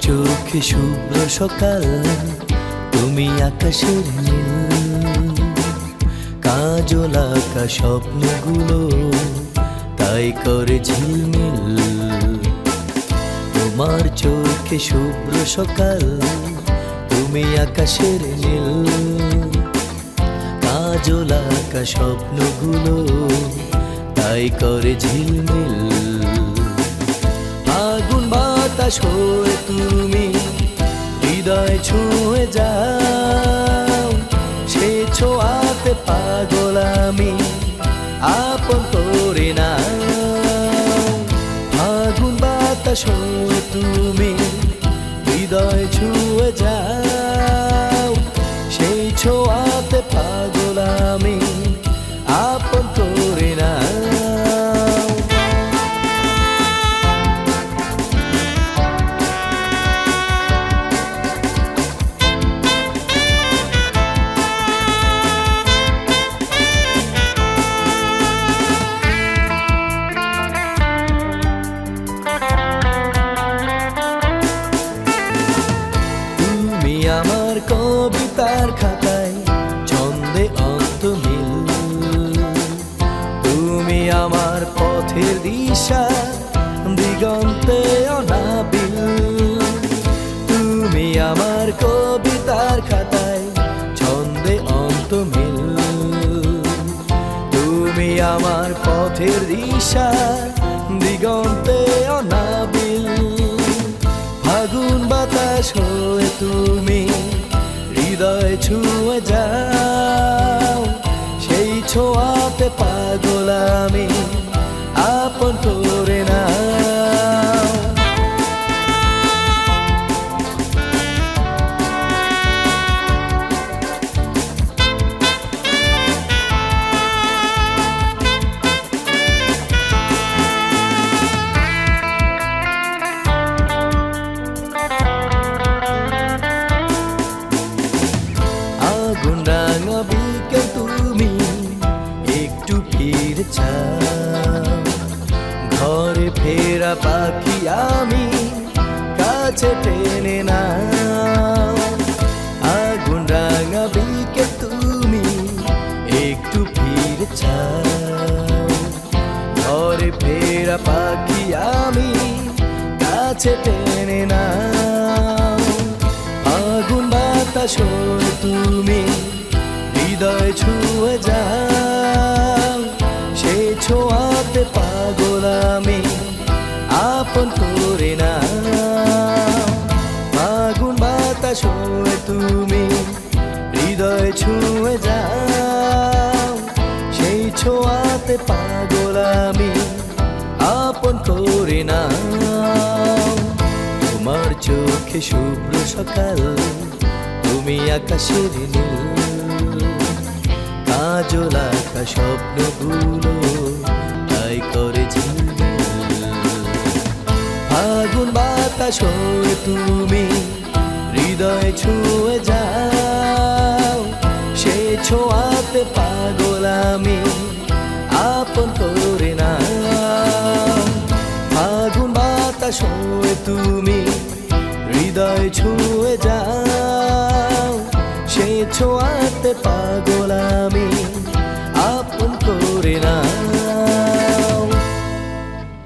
চোখে শুভ্র সকাল, তুমি আকাশের নীল। কাজল আঁকা স্বপ্নগুলো, তাই করে ঝিলমিল। তোমার চোখে শুভ্র সকাল, তুমি আকাশের নীল। কাজল আঁকা স্বপ্নগুলো, তাই করে ঝিলমিল। বাতাস হয়ে তুমি হৃদয় ছুঁয়ে যাও। সে ছোঁয়াতে পাগল আমি আপন করে না আগুন বাতাস হয়ে তুমি হৃদয় ছুঁয়ে যাও। সেই ছোঁয়াতে পাগল মিল। তুমি আমার পথের দিশা, দিগন্তে অনাবিল। তুমি আমার কবিতার খাতায় ছন্দে অন্ত মিল। তুমি আমার পথের দিশা, দিগন্তে অনাবিল। ফাগুন বাতাস হয়ে তুমি হৃদয় ছুঁয়ে যাও আমি আপন করে না আগুন ফেরা পাখি আমি কাছে টেনে না আগুন রাঙা বিকেল তুমি? একটু ফিরে ঘরে ফেরা পাখি আমি কাছে টেনে না আগুন বাতাস তুমি হৃদয় ছুঁয়ে যাও। সেই ছোঁয়াতে পাগল আমি আপন করে না আগুন বাতাস হয়ে তুমি হৃদয় ছুঁয়ে যাও। সেই ছোঁয়াতে পাগল আমি আপন করে না তোমার চোখে শুভ্র সকাল, তুমি আকাশের নীল কাজল আঁকা স্বপ্নগুলো ফাগুন তুমি হৃদয় ছুঁয়ে যাও। সে ছোঁয়াতে পাগল আমি আপন করে না ফাগুন বাতাস হয়ে তুমি হৃদয় ছুঁয়ে যাও। সে ছোঁয়াতে পাগল আমি